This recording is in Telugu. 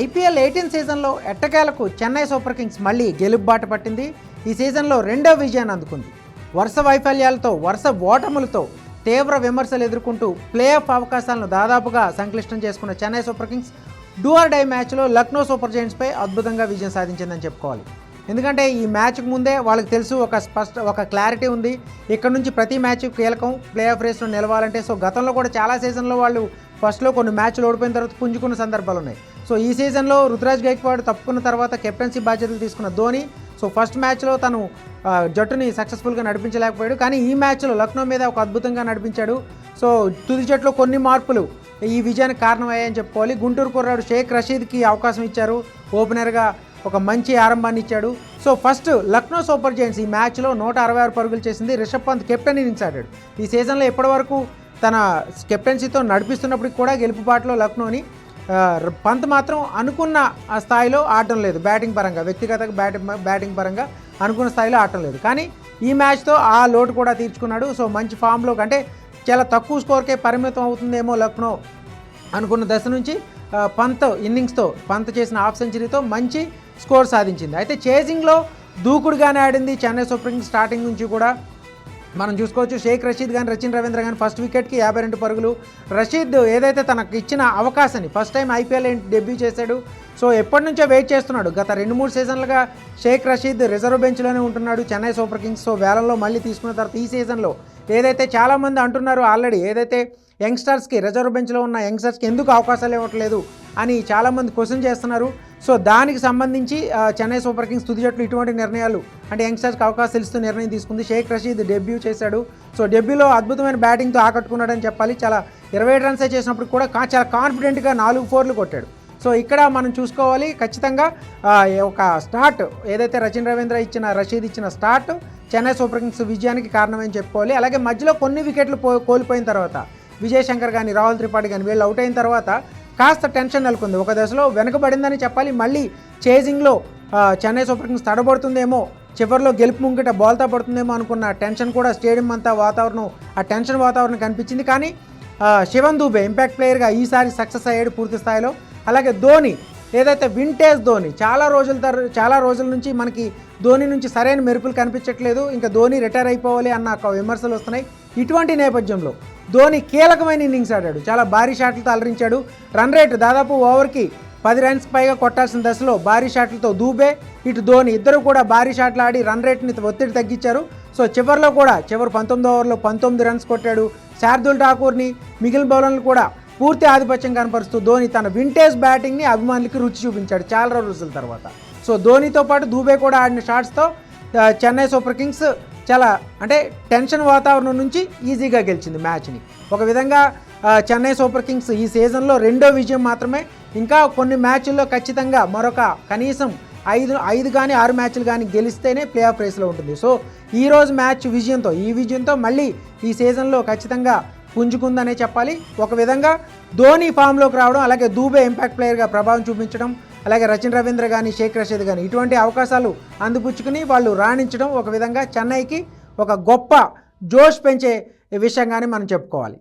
ఐపీఎల్ ఎయిటీన్ సీజన్లో ఎట్టకేలకు చెన్నై సూపర్ కింగ్స్ మళ్ళీ గెలుపు బాట పట్టింది. ఈ సీజన్లో రెండో విజయాన్ని అందుకుంది. వరుస వైఫల్యాలతో వరుస ఓటములతో తీవ్ర విమర్శలు ఎదుర్కొంటూ ప్లే ఆఫ్ అవకాశాలను దాదాపుగా సంక్లిష్టం చేసుకున్న Chennai super kings do or die మ్యాచ్లో లక్నో సూపర్ జైంట్స్పై అద్భుతంగా విజయం సాధించిందని చెప్పుకోవాలి. ఎందుకంటే ఈ మ్యాచ్కు ముందే వాళ్ళకి తెలుసు ఒక స్పష్ట ఒక క్లారిటీ ఉంది. ఇక్కడ నుంచి ప్రతి మ్యాచ్ కీలకం. ప్లే ఆఫ్ రేస్లో నిలవాలంటే సో గతంలో కూడా చాలా సీజన్లో వాళ్ళు ఫస్ట్లో కొన్ని మ్యాచ్లు ఓడిపోయిన తర్వాత పుంజుకున్న సందర్భాలు ఉన్నాయి. సో ఈ సీజన్లో రుతురాజ్ గైక్వాడ్ తప్పుకున్న తర్వాత కెప్టెన్సీ బాధ్యతలు తీసుకున్న ధోని సో ఫస్ట్ మ్యాచ్లో తను జట్టుని సక్సెస్ఫుల్గా నడిపించలేకపోయాడు. కానీ ఈ మ్యాచ్లో లక్నో మీద ఒక అద్భుతంగా నడిపించాడు. సో తుది జట్టులో కొన్ని మార్పులు ఈ విజయానికి కారణమయ్యాయని చెప్పుకోవాలి. గుంటూరు కుర్రాడు షేక్ రషీద్కి అవకాశం ఇచ్చారు. ఓపెనర్గా ఒక మంచి ఆరంభాన్ని ఇచ్చాడు. So first Lucknow super giants ఈ మ్యాచ్లో నూట అరవై ఆరు పరుగులు చేసింది. రిషబ్ పంత్ కెప్టెన్ ఇన్నింగ్స్ ఆడాడు. ఈ సీజన్లో ఇప్పటివరకు తన కెప్టెన్సీతో నడిపిస్తున్నప్పటికి కూడా గెలుపుబాటులో లక్నోని పంత్ మాత్రం అనుకున్న ఆ స్థాయిలో ఆడటం లేదు. బ్యాటింగ్ పరంగా వ్యక్తిగత బ్యాటింగ్ బ్యాటింగ్ పరంగా అనుకున్న స్థాయిలో ఆడటం లేదు. కానీ ఈ మ్యాచ్తో ఆ లోటు కూడా తీర్చుకున్నాడు. సో మంచి ఫామ్లో అంటే చాలా తక్కువ స్కోర్కే పరిమితం అవుతుందేమో లక్నో అనుకున్న దశ నుంచి పంత్ ఇన్నింగ్స్తో పంత్ చేసిన హాఫ్ సెంచరీతో మంచి స్కోర్ సాధించింది. అయితే చేజింగ్లో దూకుడుగానే ఆడింది చెన్నై సూపర్ కింగ్స్ స్టార్టింగ్ నుంచి కూడా మనం చూసుకోవచ్చు షేక్ రషీద్ కానీ రచిన్ రవీంద్ర కానీ ఫస్ట్ వికెట్కి యాభై రెండు పరుగులు. రషీద్ ఏదైతే తనకు ఇచ్చిన అవకాశాన్ని ఫస్ట్ టైం ఐపీఎల్ డెబ్యూ చేశాడు సో ఎప్పటి నుంచో వెయిట్ చేస్తున్నాడు. గత రెండు మూడు సీజన్లుగా షేక్ రషీద్ రిజర్వ్ బెంచ్లోనే ఉంటున్నాడు చెన్నై సూపర్ కింగ్స్. సో వేలంలో మళ్ళీ తీసుకున్న తర్వాత ఈ సీజన్లో ఏదైతే చాలామంది అంటున్నారు ఆల్రెడీ ఏదైతే యంగ్స్టర్స్కి రిజర్వ్ బెంచ్లో ఉన్న యంగ్స్టర్స్కి ఎందుకు అవకాశాలు ఇవ్వట్లేదు అని చాలామంది క్వశ్చన్ చేస్తున్నారు. సో దానికి సంబంధించి చెన్నై సూపర్ కింగ్స్ తుది జట్లు ఇటువంటి నిర్ణయాలు అంటే యంగ్స్టర్స్కి అవకాశాలు ఇస్తూ నిర్ణయం తీసుకుంది. షేక్ రషీద్ డెబ్యూ చేశాడు. సో డెబ్యూలో అద్భుతమైన బ్యాటింగ్తో ఆకట్టుకున్నాడని చెప్పాలి. చాలా ఇరవై రన్సే చేసినప్పుడు కూడా చాలా కాన్ఫిడెంట్గా నాలుగు ఫోర్లు కొట్టాడు. సో ఇక్కడ మనం చూసుకోవాలి ఖచ్చితంగా ఒక స్టార్ట్ ఏదైతే రచిన్ రవీంద్ర ఇచ్చిన రషీద్ ఇచ్చిన స్టార్ట్ చెన్నై సూపర్ కింగ్స్ విజయానికి కారణమని చెప్పుకోవాలి. అలాగే మధ్యలో కొన్ని వికెట్లు పో కోల్పోయిన తర్వాత విజయ్ శంకర్ కానీ రాహుల్ త్రిపాఠి కానీ వీళ్ళు అవుట్ అయిన తర్వాత కాస్త టెన్షన్ నెలకొంది. ఒక దశలో వెనుకబడిందని చెప్పాలి. మళ్ళీ చేజింగ్లో చెన్నై సూపర్ కింగ్స్ తడబడుతుందేమో చివరిలో గెలుపు ముంగిట బోల్తా పడుతుందేమో అనుకున్న టెన్షన్ కూడా స్టేడియం అంతా వాతావరణం ఆ టెన్షన్ వాతావరణం కనిపించింది. కానీ శివన్ దూబే ఇంపాక్ట్ ప్లేయర్గా ఈసారి సక్సెస్ అయ్యాడు పూర్తి స్థాయిలో. అలాగే ధోని ఏదైతే వింటేజ్ ధోని చాలా రోజుల తర చాలా రోజుల నుంచి మనకి ధోని నుంచి సరైన మెరుపులు కనిపించట్లేదు. ఇంకా ధోని రిటైర్ అయిపోవాలి అన్న ఒక విమర్శలు వస్తున్నాయి. ఇటువంటి నేపథ్యంలో ధోని కీలకమైన ఇన్నింగ్స్ ఆడాడు. చాలా భారీ షాట్లతో అలరించాడు. రన్ రేట్ దాదాపు ఓవర్కి పది రన్స్ పైగా కొట్టాల్సిన దశలో భారీ షాట్లతో దూబే ఇటు ధోని ఇద్దరు కూడా భారీ షాట్లు ఆడి రన్ రేట్ని ఒత్తిడి తగ్గించారు. సో చివరిలో కూడా చివరి పంతొమ్మిది ఓవర్లో పంతొమ్మిది రన్స్ కొట్టాడు శార్దుల్ ఠాకూర్ని. మిగిలిన బౌలర్లు కూడా పూర్తి ఆధిపత్యం కనపరుస్తూ ధోని తన వింటేజ్ బ్యాటింగ్ని అభిమానులకి రుచి చూపించాడు చాలా రోజుల తర్వాత. సో ధోనితో పాటు దూబే కూడా ఆడిన షాట్స్తో చెన్నై సూపర్ కింగ్స్ చాలా అంటే టెన్షన్ వాతావరణం నుంచి ఈజీగా గెలిచింది మ్యాచ్ని. ఒక విధంగా చెన్నై సూపర్ కింగ్స్ ఈ సీజన్లో రెండో విజయం మాత్రమే. ఇంకా కొన్ని మ్యాచ్ల్లో ఖచ్చితంగా మరొక కనీసం ఐదు ఐదు కానీ ఆరు మ్యాచ్లు కానీ గెలిస్తేనే ప్లే ఆఫ్ రేస్లో ఉంటుంది. సో ఈ రోజు మ్యాచ్ విజయంతో ఈ విజయంతో మళ్ళీ ఈ సీజన్లో ఖచ్చితంగా పుంజుకుందనే చెప్పాలి. ఒక విధంగా ధోని ఫామ్లోకి రావడం అలాగే దూబే ఇంపాక్ట్ ప్లేయర్గా ప్రభావం చూపించడం అలాగే రచిన్ రవీంద్ర కానీ షేక్ రషీద్ కానీ ఇటువంటి అవకాశాలు అందిపుచ్చుకుని వాళ్ళు రాణించడం ఒక విధంగా చెన్నైకి ఒక గొప్ప జోష్ పెంచే విషయంగానే మనం చెప్పుకోవాలి.